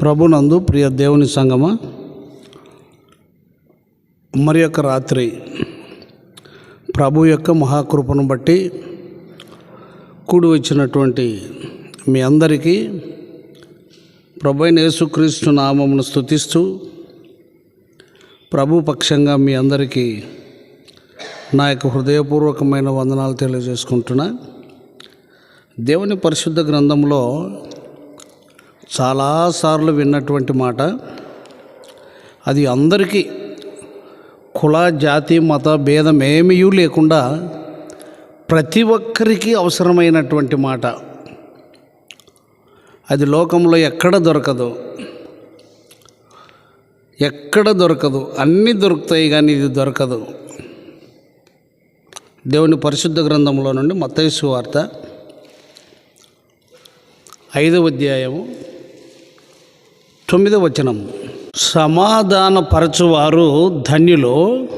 ప్రభునందు ప్రియ దేవుని సంగమ మరి యొక్క రాత్రి ప్రభు యొక్క మహాకృపను బట్టి కూడి వచ్చినటువంటి మీ అందరికీ ప్రభు అయిన యేసుక్రీస్తు నామమును స్థుతిస్తూ ప్రభు పక్షంగా మీ అందరికీ నా యొక్క హృదయపూర్వకమైన వందనాలు తెలియజేసుకుంటున్నా. దేవుని పరిశుద్ధ గ్రంథంలో చాలాసార్లు విన్నటువంటి మాట. అది అందరికీ కుల జాతి మత భేదం ఏమీ లేకుండా ప్రతి ఒక్కరికి అవసరమైనటువంటి మాట. అది లోకంలో ఎక్కడ దొరకదు. ఎక్కడ దొరకదు. అన్నీ దొరుకుతాయి కానీ ఇది దొరకదు. దేవుని పరిశుద్ధ గ్రంథంలో నుండి మత్తైసు వార్త ఐదవ అధ్యాయము తొమ్మిదో వచనం సమాధానపరచువారు ధన్యులు.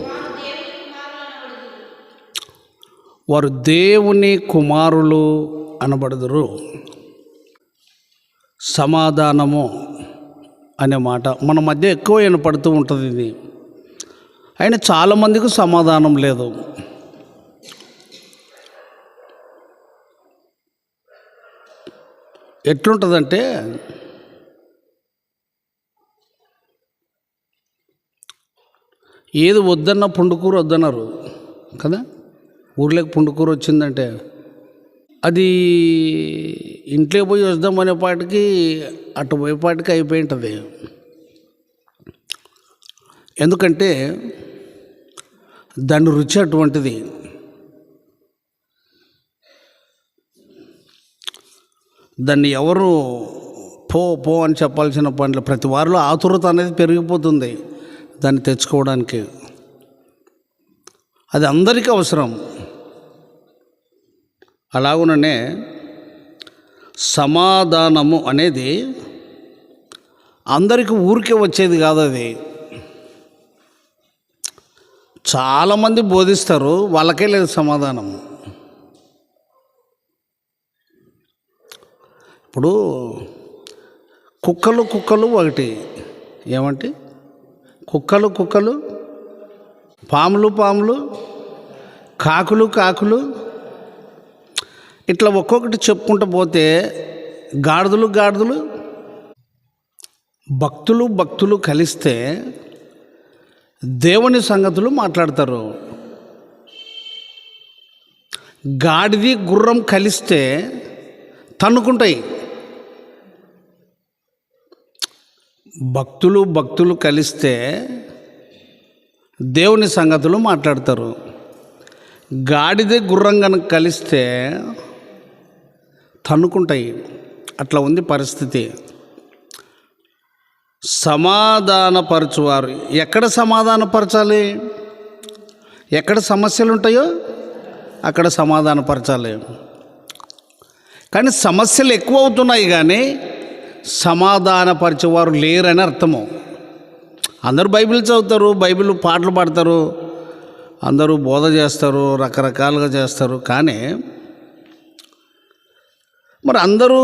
వారు దేవుని కుమారులు అనబడుదురు. సమాధానము అనే మాట మన మధ్య ఎక్కువ వినపడుతూ ఉంటుంది ఇది. అయినా చాలామందికి సమాధానం లేదు. ఎట్లుంటుందంటే ఏది వద్దన్న పుండుకూర వద్దన్నారు. కదా? ఊర్లోకి పుండుకూర వచ్చిందంటే. అది ఇంట్లో పోయి వద్దాం అనేపాటికి అటు పోయేపాటికి అయిపోయి ఉంటుంది. ఎందుకంటే దాని రుచి అటువంటిది. దాన్ని ఎవరు పో పో అని చెప్పాల్సిన పనులు ప్రతి వారిలో ఆతురత అనేది పెరిగిపోతుంది. దాన్ని తెచ్చుకోవడానికి. అది అందరికీ అవసరం. అలాగుననే సమాధానము అనేది అందరికీ ఊరికే వచ్చేది కాదు అది. చాలామంది బోధిస్తారు వాళ్ళకే లేదు సమాధానం. ఇప్పుడు కుక్కలు కుక్కలు ఒకటి. ఏమంటే కుక్కలు కుక్కలు పాములు పాములు కాకులు కాకులు. ఇట్లా ఒక్కొక్కటి చెప్పుకుంటూ పోతే గాడిదలు గాడిదలు భక్తులు భక్తులు కలిస్తే దేవుని సంగతులు మాట్లాడతారు. గాడిది గుర్రం కలిస్తే తన్నుకుంటాయి. భక్తులు భక్తులు కలిస్తే దేవుని సంగతులు మాట్లాడతారు. గాడిద గుర్రం కనుక కలిస్తే తన్నుకుంటాయి. అట్లా ఉంది పరిస్థితి. సమాధానపరచువారు. ఎక్కడ సమాధానపరచాలి? ఎక్కడ సమస్యలు ఉంటాయో అక్కడ సమాధానపరచాలి. కానీ సమస్యలు ఎక్కువ అవుతున్నాయి కానీ సమాధానపరిచేవారు లేరని అర్థము. అందరూ బైబిల్ చదువుతారు బైబిల్ పాటలు పాడతారు అందరూ బోధ చేస్తారు రకరకాలుగా చేస్తారు. కానీ మరి అందరూ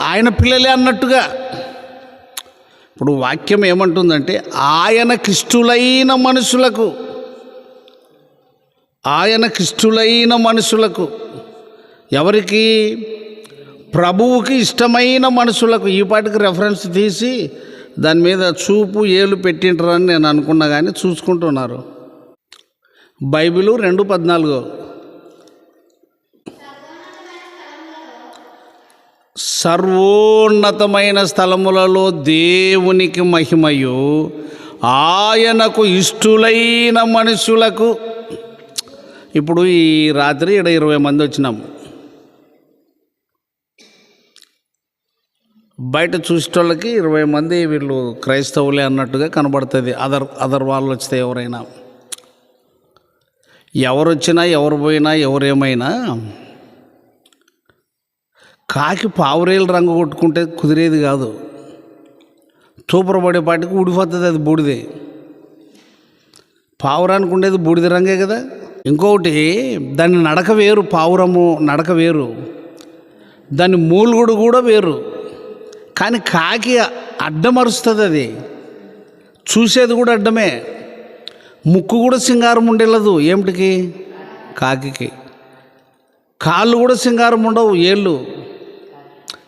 ఆయన పిల్లలే అన్నట్టుగా ఇప్పుడు వాక్యం ఏమంటుందంటే ఆయన కిష్టులైన మనుషులకు ఆయన కిష్టులైన మనుషులకు ఎవరికి ప్రభువుకి ఇష్టమైన మనుషులకు ఈ పాటికి రెఫరెన్స్ తీసి దాని మీద చూపు ఏలు పెట్టింటారని నేను అనుకున్నా కానీ చూసుకుంటున్నారు. బైబిలు రెండు పద్నాలుగు. సర్వోన్నతమైన స్థలములలో దేవునికి మహిమయు. ఆయనకు ఇష్టులైన మనుషులకు. ఇప్పుడు ఈ రాత్రి ఇక్కడ ఇరవై మంది వచ్చినాం. బయట చూసేటోళ్ళకి ఇరవై మంది వీళ్ళు క్రైస్తవులే అన్నట్టుగా కనబడుతుంది. అదర్ అదర్ వాళ్ళు వస్తే ఎవరైనా. ఎవరు వచ్చినా ఎవరు పోయినా ఎవరేమైనా కాకి పావురేలు రంగు కొట్టుకుంటే కుదిరేది కాదు. తూపరపడే పాటికి ఊడిపోతుంది అది బూడిదే. పావురానికి ఉండేది బూడిద రంగే కదా. ఇంకొకటి దాని నడక వేరు పావురము నడక వేరు. దాని మూలుగుడు కూడా వేరు. కానీ కాకి అడ్డమరుస్తుంది అది. చూసేది కూడా అడ్డమే. ముక్కు కూడా సింగారం ఉండేలదు ఏమిటికి? కాకికి. కాళ్ళు కూడా సింగారం ఉండవు ఏళ్ళు.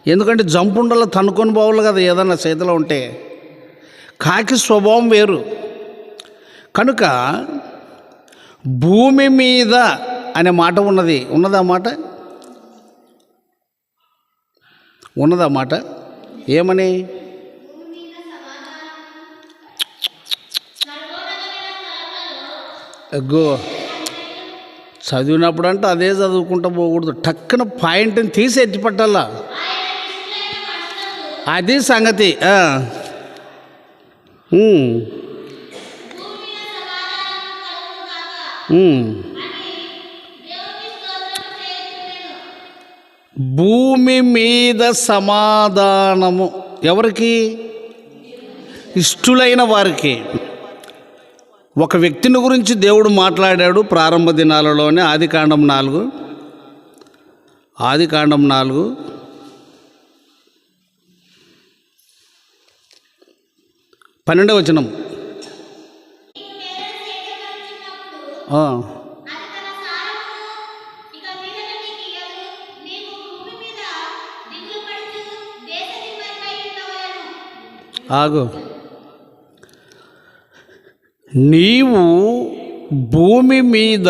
ఎందుకంటే జంపు ఉండాలి తనుకొని పోవాలి కదా ఏదన్నా చేతిలో ఉంటే. కాకి స్వభావం వేరు. కనుక భూమి మీద అనే మాట ఉన్నది. ఉన్నదా మాట? ఉన్నదా మాట? ఏమని? అగ్గో చదివినప్పుడు అంటే అదే చదువుకుంటా పోకూడదు. టక్కున పాయింట్ని తీసి ఎత్తిపట్టాలా అది సంగతి ఆ. భూమి మీద సమాధానము ఎవరికి? ఇష్టులైన వారికి. ఒక వ్యక్తిని గురించి దేవుడు మాట్లాడాడు ప్రారంభ దినాలలోనే ఆదికాండం నాలుగు. ఆదికాండం నాలుగు. పన్నెండవ వచనం. ఆగు. నీవు భూమి మీద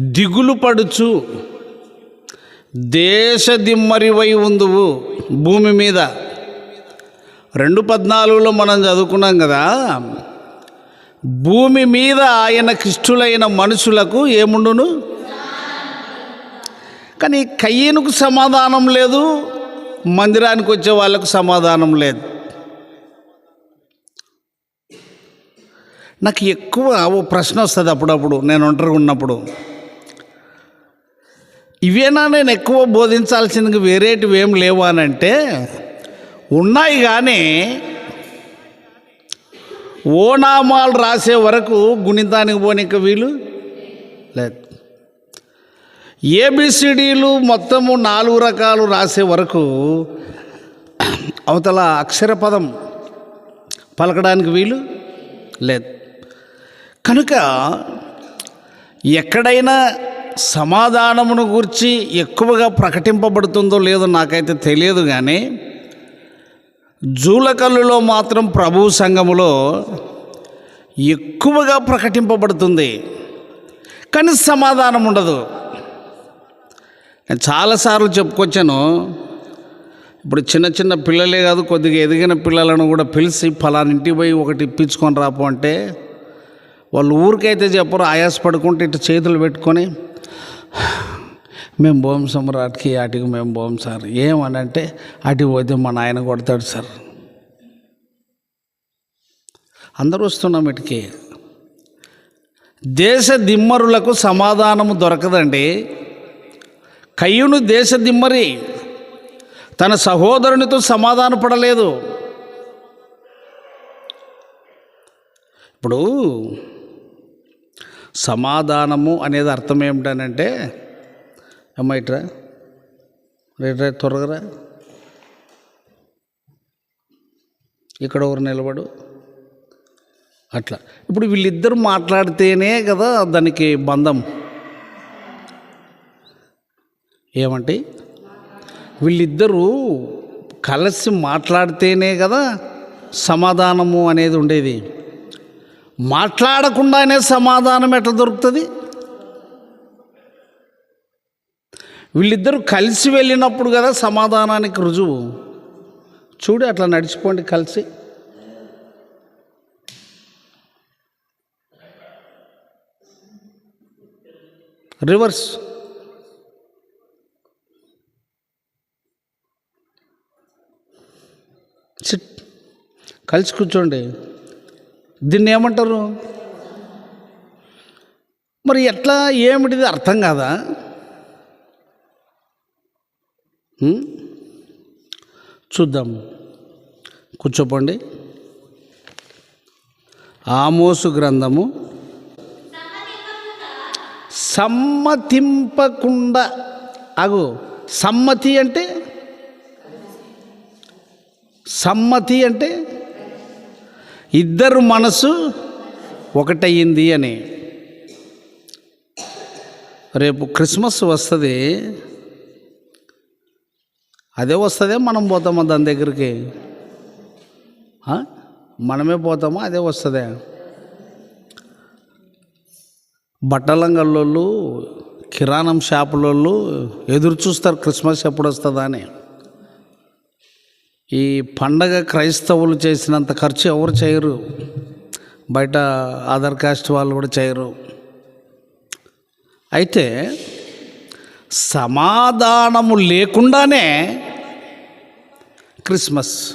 దిగులు పడుచు. దేశ దిమ్మరివై ఉందువు భూమి మీద. రెండు పద్నాలుగులో మనం చదువుకున్నాం కదా. భూమి మీద ఆయన ఆయనకిష్టులైన మనుషులకు ఏముండును? కానీ కయ్యనుకు సమాధానం లేదు మందిరానికి వచ్చే వాళ్ళకు సమాధానం లేదు. నాకు ఎక్కువ ఓ ప్రశ్న వస్తుంది అప్పుడప్పుడు నేను ఒంటరిగా ఉన్నప్పుడు. ఇవేనా నేను ఎక్కువ బోధించాల్సింది వేరేటివి ఏం లేవు అని అంటే ఉన్నాయి కానీ ఓనామాలు రాసే వరకు గుణితానికి పోనిక వీలు లేదు. ఏబిసిడీలు మొత్తము నాలుగు రకాలు రాసే వరకు అవతల అక్షర పదం పలకడానికి వీలు లేదు. కనుక ఎక్కడైనా సమాధానమును గురించి ఎక్కువగా ప్రకటింపబడుతుందో లేదో నాకైతే తెలియదు కానీ జూలకల్లులో మాత్రం ప్రభు సంఘములో ఎక్కువగా ప్రకటింపబడుతుంది. కానీ సమాధానం ఉండదు. నేను చాలాసార్లు చెప్పుకొచ్చాను. ఇప్పుడు చిన్న చిన్న పిల్లలే కాదు కొద్దిగా ఎదిగిన పిల్లలను కూడా పిలిచి ఫలానింటికి పోయి ఒకటి ఇప్పించుకొని రాపు అంటే వాళ్ళు ఊరికైతే చెప్పరు ఆయాస పడుకుంటే ఇటు చేతులు పెట్టుకొని మేము పోం సార్ అటుకి అటుకి మేము పోం సార్ ఏమని అంటే అటుకి పోతే మా నాయన కొడతాడు సార్. అందరూ వస్తున్నాం ఇటుకి. దేశ దిమ్మరులకు సమాధానము దొరకదండి. కయ్యును దేశ దిమ్మరి తన సహోదరునితో సమాధాన పడలేదు. ఇప్పుడు సమాధానము అనేది అర్థం ఏమిటనంటే ఇట్రా రేట్రా త్వరగా ఇక్కడ ఒకరు నిలబడు? అట్లా. ఇప్పుడు వీళ్ళిద్దరు మాట్లాడితేనే కదా దానికి బంధం. ఏమంటే వీళ్ళిద్దరూ కలిసి మాట్లాడితేనే కదా సమాధానము అనేది ఉండేది. మాట్లాడకుండానే సమాధానం ఎట్లా దొరుకుతుంది? వీళ్ళిద్దరూ కలిసి వెళ్ళినప్పుడు కదా సమాధానానికి రుజువు. చూడు అట్లా నడిచిపోండి కలిసి. రివర్స్. సిట్. కలిసి కూర్చోండి. దీన్ని ఏమంటారు? మరి ఎట్లా ఏమిటిది అర్థం కాదా? చూద్దాం. కూర్చోపండి. ఆమోసు గ్రంథము. సమ్మతింపకుండా అగు సమ్మతి అంటే? సమ్మతి అంటే? ఇద్దరు మనసు ఒకటయ్యింది అని. రేపు క్రిస్మస్ వస్తుంది. అదే వస్తుందే మనం పోతామా దాని దగ్గరికి? మనమే పోతామా? అదే వస్తుందే. బట్టలంగళ్ళు కిరాణం షాపులోళ్ళు ఎదురు చూస్తారు క్రిస్మస్ ఎప్పుడు వస్తుందా అని. ఈ పండగ క్రైస్తవులు చేసినంత ఖర్చు ఎవరు చేయరు. బయట అదర్ కాస్ట్ వాళ్ళు కూడా చేయరు. అయితే సమాధానము లేకుండానే క్రిస్మస్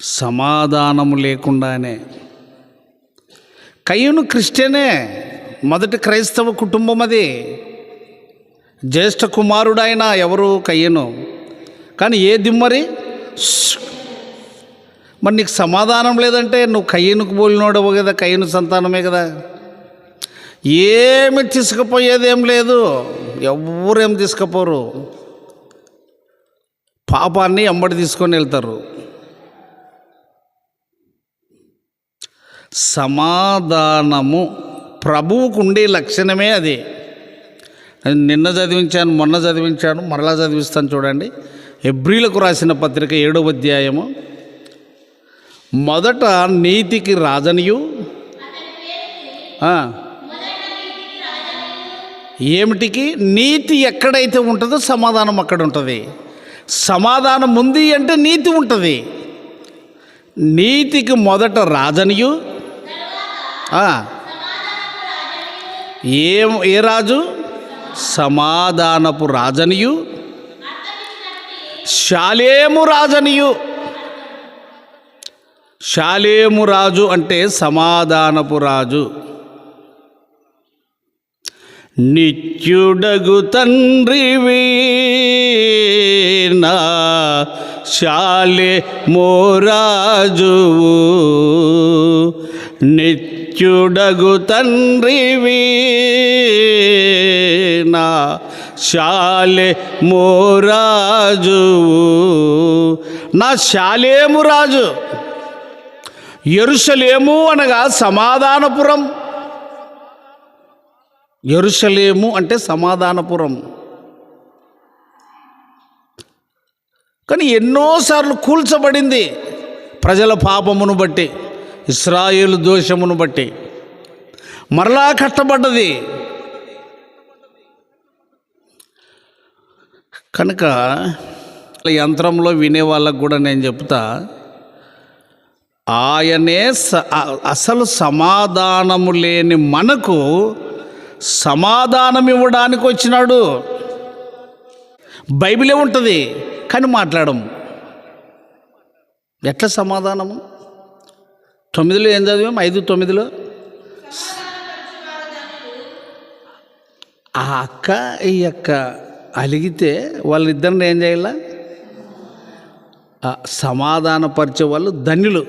సమాధానము లేకుండానే కయ్యను క్రిస్టియనే మొదటి క్రైస్తవ కుటుంబం అది జ్యేష్ఠ కుమారుడైన ఎవరు కయ్యను? కానీ ఏ దిమ్మరి మరి నీకు సమాధానం లేదంటే నువ్వు కయ్యనుకు పోలినోడవు కదా కయ్యను సంతానమే కదా. ఏమి తీసుకుపోయేదేం లేదు. ఎవరేం తీసుకుపోరు. పాపాన్ని ఎంబడి తీసుకొని వెళ్తారు. సమాధానము ప్రభువుకు ఉండే లక్షణమే అది. నిన్న చదివించాను మొన్న చదివించాను మరలా చదివిస్తాను చూడండి. ఎబ్రిలకు రాసిన పత్రిక ఏడవ అధ్యాయము. మొదట నీతికి రాజనియు. ఏమిటికి? నీతి ఎక్కడైతే ఉంటుందో సమాధానం అక్కడ ఉంటుంది సమాధానం ఉంది అంటే నీతి ఉంటుంది. నీతికి మొదట రాజనియు. ఏ ఏ రాజు? సమాధానపు రాజనియు. శాలేము రాజనియు. శాలేము రాజు అంటే సమాధానపు రాజు. నిత్యుడగు తండ్రివి నా శాలే మోరాజువు నిత్యుడగు తండ్రివి నా శాలే మోరాజు. నా శాలేము రాజు ఎరుసలేము అనగా సమాధానపురం. ఎరుసలేము అంటే సమాధానపురం. కానీ ఎన్నోసార్లు కూల్చబడింది ప్రజల పాపమును బట్టి ఇస్రాయేలు దోషమును బట్టి. మరలా కట్టబడ్డది. కనుక యంత్రంలో వినే వాళ్ళకు కూడా నేను చెప్తా ఆయనే స- అసలు సమాధానము లేని మనకు సమాధానం ఇవ్వడానికి వచ్చినాడు. బైబిలే ఉంటుంది కానీ మాట్లాడము ఎట్లా సమాధానము? తొమ్మిదిలో ఏం చదివాం? ఐదు తొమ్మిదిలో? ఆ అక్క ఈ అక్క అలిగితే వాళ్ళిద్దరిని ఏం చేయాల? సమాధానపరిచే వాళ్ళు ధన్యులు.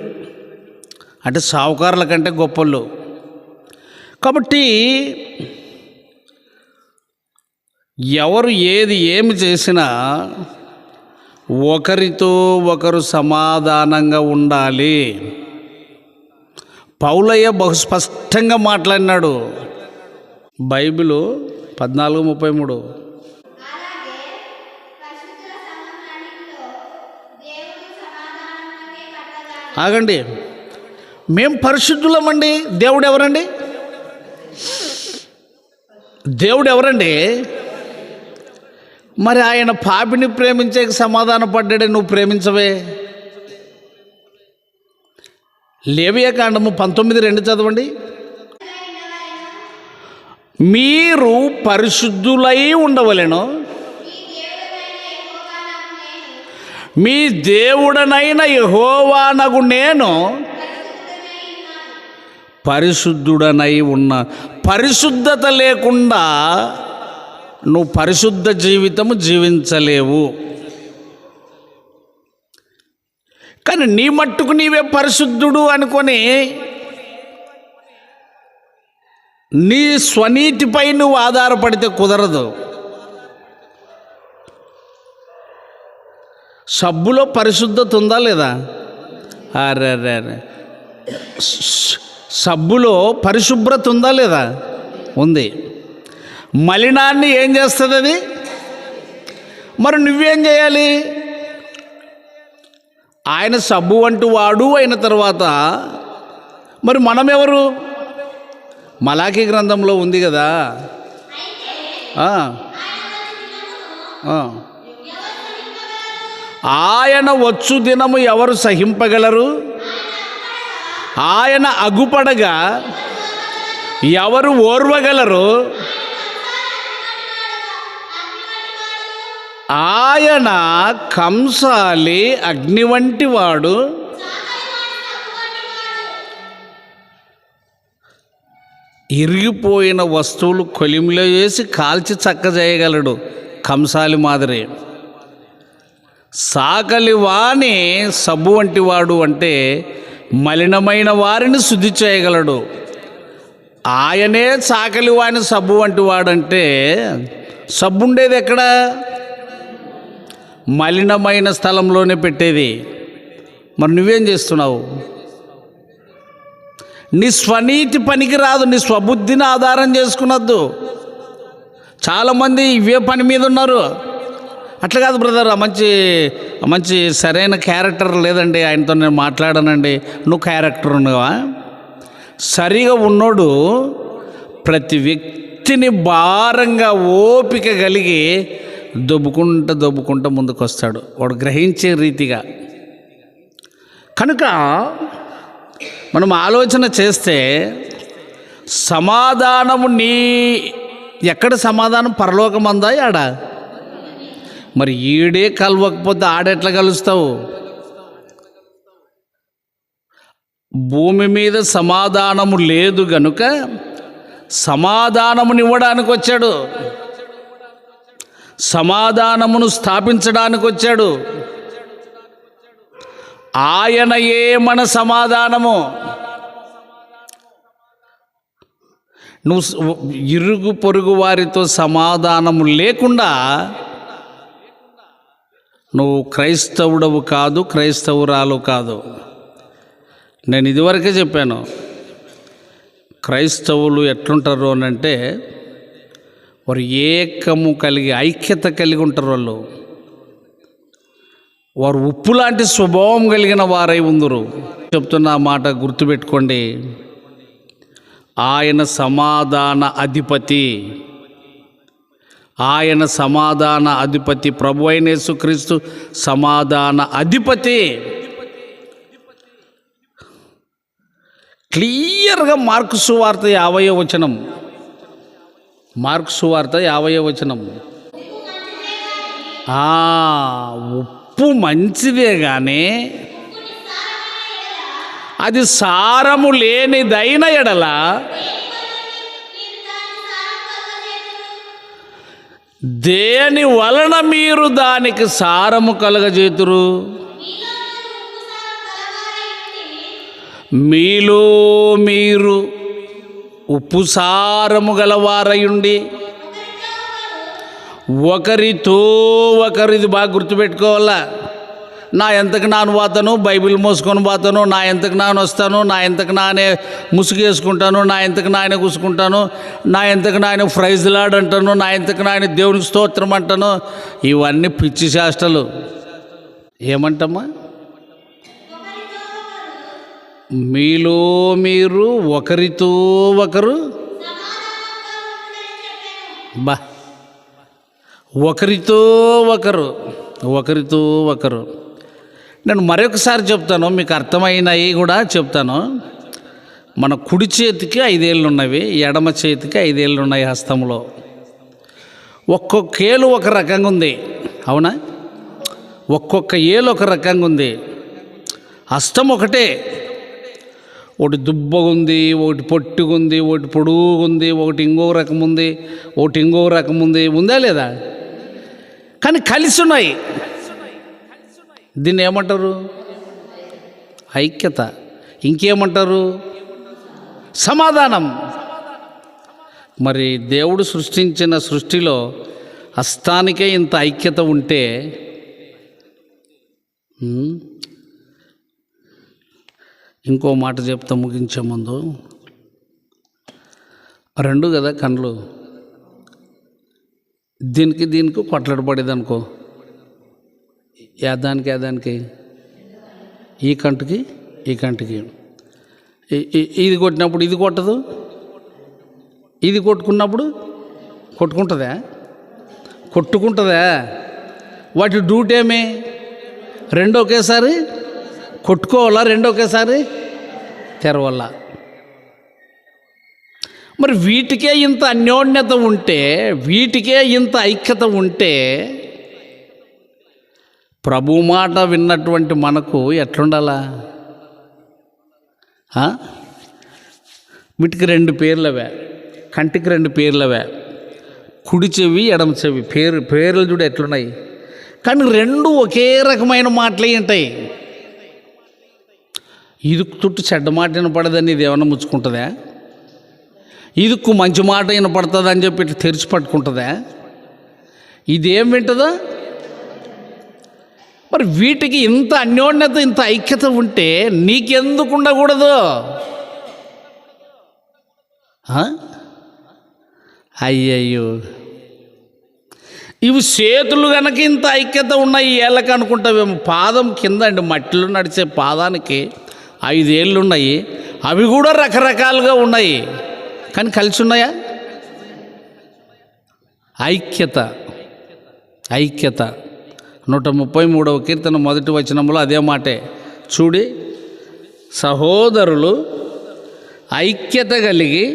అంటే సావుకారుల కంటే గొప్పలు కాబట్టి ఎవరు ఏది ఏమి చేసినా ఒకరితో ఒకరు సమాధానంగా ఉండాలి. పౌలయ్య బహు స్పష్టంగా మాట్లాడినాడు. బైబిలు పద్నాలుగు ముప్పై మూడు. ఆగండి. మేం పరిశుద్ధులమండి. దేవుడు ఎవరండి దేవుడు ఎవరండి మరి ఆయన పాపిని ప్రేమించే సమాధాన పడ్డాడే నువ్వు ప్రేమించవే? లేవియా కాండము పంతొమ్మిది రెండు చదవండి. మీరు పరిశుద్ధులై ఉండవలేను. మీ దేవుడనైన యహోవానగు నేను పరిశుద్ధుడనై ఉన్న. పరిశుద్ధత లేకుండా నువ్వు పరిశుద్ధ జీవితము జీవించలేవు. కానీ నీ మట్టుకు నీవే పరిశుద్ధుడు అనుకొని నీ స్వనీతిపై నువ్వు ఆధారపడితే కుదరదు. సబ్బులో పరిశుద్ధత ఉందా లేదా? అరే అరే సబ్బులో పరిశుభ్రత ఉందా లేదా? ఉంది. మలినాన్ని ఏం చేస్తుంది అది? మరి నువ్వేం చేయాలి? ఆయన సబ్బు వంటి వాడు అయిన తర్వాత మరి మనమెవరు? మలాఖీ గ్రంథంలో ఉంది కదా. ఆ. ఆ. ఆయన వచ్చు దినము ఎవరు సహింపగలరు? ఆయన అగుపడగా ఎవరు ఓర్వగలరు? ఆయన కంసాలి అగ్ని వంటి వాడు. ఇరిగిపోయిన వస్తువులు కొలిమిలో వేసి కాల్చి చక్క చేయగలడు కంసాలి మాదిరి. సాకలివాని సబ్బు వంటి వాడు అంటే మలినమైన వారిని శుద్ధి చేయగలడు. ఆయనే సాకలివాని సబ్బు వంటి వాడంటే సబ్బు ఉండేది ఎక్కడ? మలినమైన స్థలంలోనే పెట్టేది. మరి నువ్వేం చేస్తున్నావు? నీ స్వనీతి పనికి రాదు నీ స్వబుద్ధిని ఆధారం చేసుకున్నద్దు చాలామంది ఇవే పని మీద ఉన్నారు. అట్లా కాదు బ్రదర్ ఆ మంచి మంచి సరైన క్యారెక్టర్ లేదండి ఆయనతో నేను మాట్లాడానండి. నువ్వు క్యారెక్టర్ ఉన్నావా? సరిగా ఉన్నోడు ప్రతి వ్యక్తిని భారంగా ఓపిక కలిగి దొబ్బుకుంటూ దొబ్బుకుంటూ ముందుకు వస్తాడు వాడు గ్రహించే రీతిగా. కనుక మనం ఆలోచన చేస్తే సమాధానము నీ ఎక్కడ సమాధానం పరలోకమందా ఆడ మరి ఈడే కలవకపోతే ఆడెట్లా కలుస్తావు? భూమి మీద సమాధానము లేదు గనుక సమాధానమునివ్వడానికి వచ్చాడు. సమాధానమును స్థాపించడానికి వచ్చాడు. ఆయనయే మన సమాధానము? నువ్వు ఇరుగు పొరుగు వారితో సమాధానము లేకుండా నువ్వు క్రైస్తవుడవు కాదు క్రైస్తవురాలు కాదు. నేను ఇదివరకే చెప్పాను క్రైస్తవులు ఎట్లుంటారు అని అంటే వారు ఏకము కలిగి ఐక్యత కలిగి ఉంటారు వాళ్ళు. వారు ఉప్పు లాంటి స్వభావం కలిగిన వారై ఉందరు. చెప్తున్న ఆ మాట గుర్తుపెట్టుకోండి. ఆయన సమాధాన అధిపతి. ఆయన సమాధాన అధిపతి ప్రభు అయిన యేసుక్రీస్తు సమాధాన అధిపతి. క్లియర్గా మార్కు సువార్త యాభై వచనం. మార్కు సువార్త యాభై వచనం. ఉప్పు మంచిదే కానీ అది సారము లేనిదైన ఎడల దేని వలన మీరు దానికి సారము కలగజేతురు? మీలో మీరు ఉప్పు సారము గలవారయుండి ఒకరితో ఒకరిది బాగా గుర్తుపెట్టుకోవాలా? నా ఎంతకు నాను పోతాను బైబిల్ మోసుకొని పోతాను నా ఎంతకు నాను వస్తాను నా ఎంతకు నానే ముసుగేసుకుంటాను నా ఎంతకు నాయన కూసుకుంటాను నా ఎంతకు నాయన ఫ్రైజ్ లాడ్ అంటాను నా ఎంతకు నాయన దేవునికి స్తోత్రం అంటాను. ఇవన్నీ పిచ్చి శాస్త్రాలు ఏమంటమ్మా? మీలో మీరు ఒకరితో ఒకరు బా ఒకరితో ఒకరు ఒకరితో ఒకరు. నేను మరొకసారి చెప్తాను మీకు అర్థమైనవి కూడా చెప్తాను. మన కుడి చేతికి ఐదేళ్ళు ఉన్నవి ఎడమ చేతికి ఐదేళ్ళు ఉన్నాయి హస్తంలో ఒక్కొక్క ఏలు ఒక రకంగా ఉంది. అవునా? ఒక్కొక్క ఏలు ఒక రకంగా ఉంది. హస్తం ఒకటే. ఒకటి దుబ్బగుంది ఒకటి పొట్టుగుంది ఒకటి పొడుగుంది ఒకటి ఇంకో రకం ఉంది ఒకటి ఇంకో రకం ఉంది. ఉందా లేదా? కానీ కలిసి ఉన్నాయి. దీన్ని ఏమంటారు? ఐక్యత. ఇంకేమంటారు? సమాధానం. మరి దేవుడు సృష్టించిన సృష్టిలో హస్తానికే ఇంత ఐక్యత ఉంటే ఇంకో మాట చెప్తా ముగించే ముందు. రెండు కదా కండ్లు. దీనికి దీనికి కొట్లాడబడేది అనుకో యాదానికి యాదానికి? ఈ కంటికి ఈ కంటికి. ఇది కొట్టినప్పుడు ఇది కొట్టదు? ఇది కొట్టుకున్నప్పుడు కొట్టుకుంటుందా? కొట్టుకుంటుందా? వాటి డ్యూటీ ఏమి? రెండు ఒకేసారి? కొట్టుకోవాలా రెండు ఒకేసారి? తెరవాలా మరి వీటికే ఇంత అన్యోన్యత ఉంటే వీటికే ఇంత ఐక్యత ఉంటే ప్రభు మాట విన్నటువంటి మనకు ఎట్లుండాలా? వీటికి రెండు పేర్లవే. కంటికి రెండు పేర్లవే. కుడి చెవి ఎడమ చెవి. పేరు పేర్లు చూడు ఎట్లున్నాయి. కానీ రెండు ఒకే రకమైన మాటలే ఉంటాయి. ఇదుకు చుట్టూ చెడ్డ మాట వినపడదని ఇది ఏమైనా ముచ్చుకుంటుందా? ఇదుక్కు మంచి మాట వినపడుతుంది అని చెప్పి ఇట్లా తెరిచి పట్టుకుంటుందా? ఇదేం వింటుందా? మరి వీటికి ఇంత అన్యోన్యత ఇంత ఐక్యత ఉంటే నీకెందుకు ఉండకూడదు అయ్యయ్యో. ఇవి చేతులు కనుక ఇంత ఐక్యత ఉన్నాయి ఏళ్ళకి అనుకుంటావేమో. పాదం కింద అండి మట్టిలో నడిచే పాదానికి ఐదేళ్ళు ఉన్నాయి అవి కూడా రకరకాలుగా ఉన్నాయి. కానీ కలిసి ఉన్నాయా? ఐక్యత. ఐక్యత. నూట ముప్పై మూడవ కీర్తన మొదటి వచనంలో అదే మాటే. చూడి సహోదరులు ఐక్యత కలిగి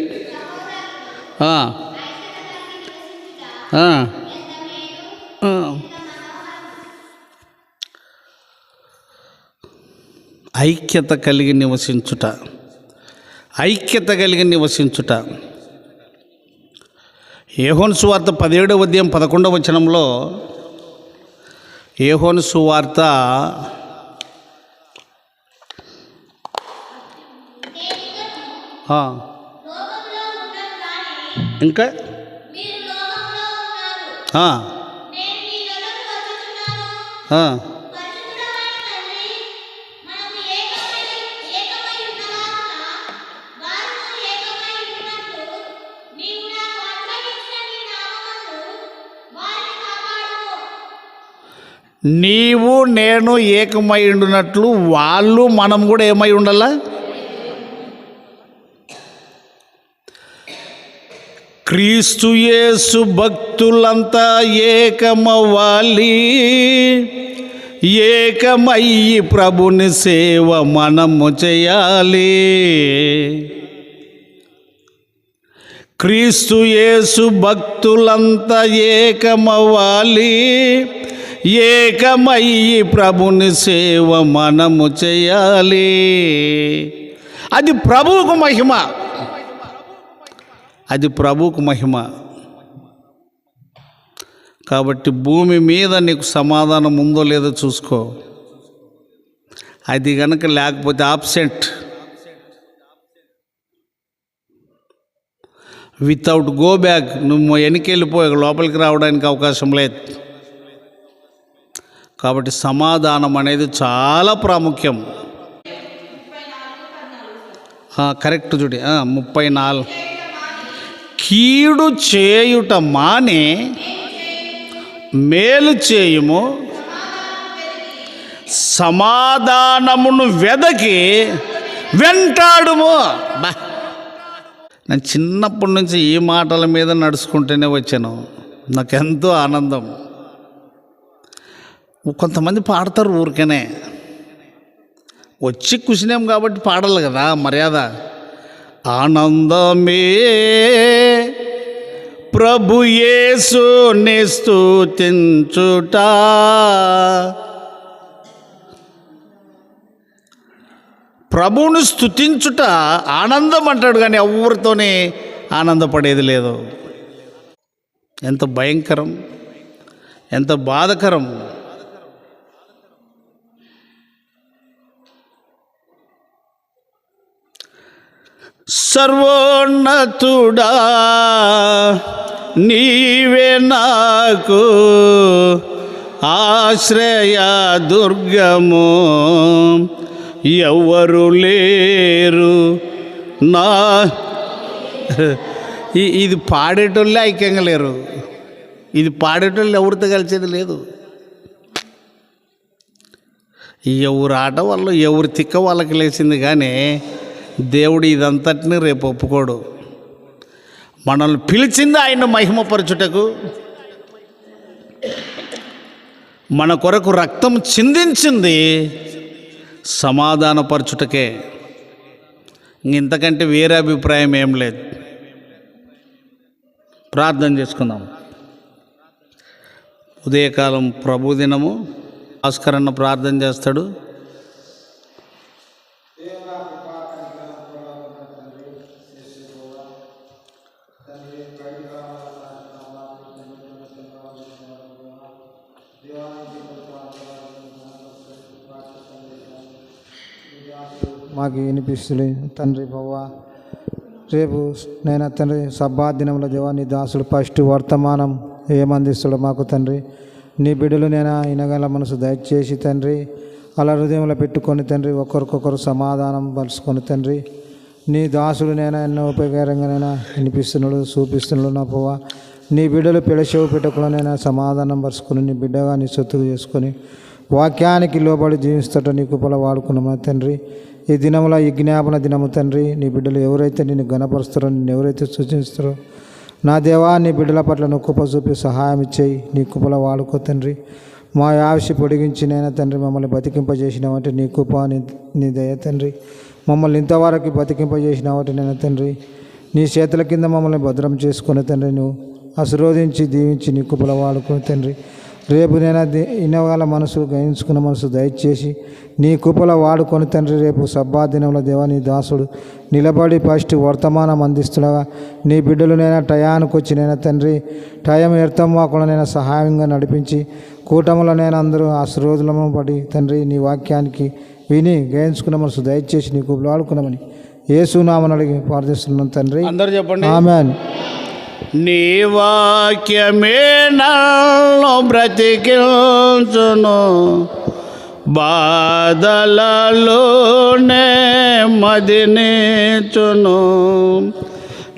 ఐక్యత కలిగి నివసించుట. ఐక్యత కలిగి నివసించుట. ఏహోను సువార్త పదిహేడవ ఉదయం పదకొండవ వచనంలో ఏహోను సువార్త. ఇంకా? ఆ. నీవు నేను ఏకమై ఉండినట్లు వాళ్ళు మనం కూడా ఏమై ఉండాలా? క్రీస్తు యేసు భక్తులంతా ఏకమవ్వాలి. ఏకమయ్యి ప్రభుని సేవ మనము చేయాలి. క్రీస్తు యేసు భక్తులంతా ఏకమవ్వాలి. ఏకమయ్యి ప్రభుని సేవ మనము చేయాలి. అది ప్రభువుకు మహిమ. అది ప్రభువుకు మహిమ. కాబట్టి భూమి మీద నీకు సమాధానం ఉందో లేదో చూసుకో. అది కనుక లేకపోతే ఆబ్సెంట్. వితౌట్ గో బ్యాక్ నువ్వు వెనక్కి వెళ్ళిపోయి లోపలికి రావడానికి అవకాశం లేదు. కాబట్టి సమాధానం అనేది చాలా ప్రాముఖ్యం. కరెక్ట్ చూడి. ముప్పై నాలుగు. కీడు చేయుట మాని మేలు చేయుము. సమాధానమును వెదకి వెంటాడుము. బా. నేను చిన్నప్పటి నుంచి ఈ మాటల మీద నడుచుకుంటూనే వచ్చాను. నాకెంతో ఆనందం. కొంతమంది పాడతారు ఊరికనే. వచ్చి కుసినాం కాబట్టి పాడాలి కదా మర్యాద. ఆనందమే ప్రభు యేసు స్థుతించుట ప్రభువును స్తుతించుట ఆనందం అంటాడు కానీ ఎవరితోనే ఆనందపడేది లేదు. ఎంత భయంకరం ఎంత బాధకరం. సర్వోన్నతుడా నీవే నాకు ఆశ్రయ దుర్గము. ఎవ్వరు లేరు నా ఇది పాడేటోళ్ళే ఐక్యంగా లేరు. ఇది పాడేటోళ్ళు ఎవరితో కలిసేది లేదు. ఎవరు ఆట వాళ్ళు ఎవరు తిక్క వాళ్ళకి లేచింది కానీ దేవుడు ఇదంతటిని రేపు ఒప్పుకోడు. మనల్ని పిలిచింది ఆయన మహిమపరచుటకు. మన కొరకు రక్తం చిందించింది సమాధానపరచుటకే. ఇంతకంటే వేరే అభిప్రాయం ఏం లేదు. ప్రార్థన చేసుకుందాం. ఉదయకాలం ప్రభు దినము. భాస్కరన్న ప్రార్థన చేస్తాడు. మాకు వినిపిస్తుంది తండ్రి బావా రేపు నేను తండ్రి సబ్బా దినంలో దేవా నీ దాసుడు ఫస్ట్ వర్తమానం ఏమందిస్తాడో మాకు తండ్రి. నీ బిడ్డలు నేను వినగల మనసు దయచేసి తండ్రి అలా హృదయంలో పెట్టుకొని తండ్రి ఒకరికొకరు సమాధానం పరుచుకొని తండ్రి. నీ దాసుడు నేను ఎన్నో ఉపయోగకరంగానైనా వినిపిస్తున్నాడు చూపిస్తున్నాడు నా పువ్వ నీ బిడ్డలు పిడచెవు పెట్టకులనైనా సమాధానం పరుచుకొని నీ బిడ్డగా నీ సొత్తుకు చేసుకొని వాక్యానికి లోబడి జీవిస్తట నీ కుప్పల వాడుకున్నామా తండ్రి. ఈ దినముల ఈ జ్ఞాపన దినము తండ్రి నీ బిడ్డలు ఎవరైతే నిన్ను గణపరుస్తారో నిన్ను ఎవరైతే సూచిస్తారో నా దేవా నీ బిడ్డల పట్ల నువ్వు కుప్ప చూపి సహాయం ఇచ్చేయి నీ కుపల వాడుకో తండ్రి. మా ఆవిషి పొడిగించి నేను తండ్రి మమ్మల్ని బతికింపజేసినావంటే నీ కుప్ప నీ నీ దయ తండ్రి. మమ్మల్ని ఇంతవరకు బతికింపజేసినావంటే నేను తండ్రి. నీ చేతుల కింద మమ్మల్ని భద్రం చేసుకుని తండ్రి నువ్వు. ఆశీర్వదించి దీవించి నీ కుప్పల వాడుకుని తండ్రి. రేపు నేను ఇనవాల మనసు గ్రహించుకున్న మనసు దయచేసి నీ కుప్పల వాడుకొని తండ్రి రేపు సబ్బా దినంలో దేవా నీ దాసుడు నిలబడి ఫస్ట్ వర్తమానం అందిస్తుండగా నీ బిడ్డలు నేను టయానికి వచ్చి నేను తండ్రి టయం వ్యర్థం మాకుండా నేను సహాయంగా నడిపించి కూటములో నేను అందరూ ఆశీర్వదులము పడి తండ్రి నీ వాక్యానికి విని గ్రహించుకున్న మనసు దయచేసి నీ కుప్పలు వాడుకున్నామని ఏసునామని అడిగి ప్రార్థిస్తున్నాను తండ్రి. అందరు చెప్పండి. ఆమెన్. నీ వాక్యమే నన్ను బ్రతికించును. బాధలలోనే మదినేచును.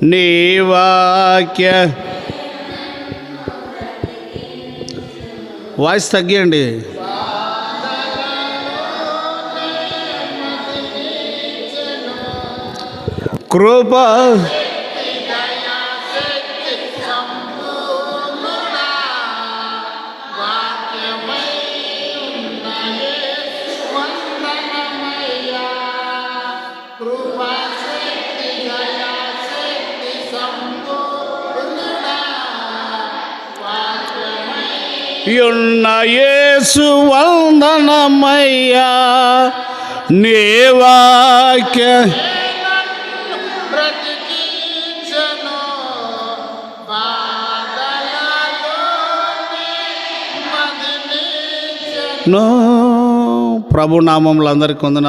నీ వాక్య వాయిస్ తగ్గియండి. కృప యున్న యేసు వందనమయ్యా నీ వాక్య నో ప్రభు నామంలో అందరికి వందన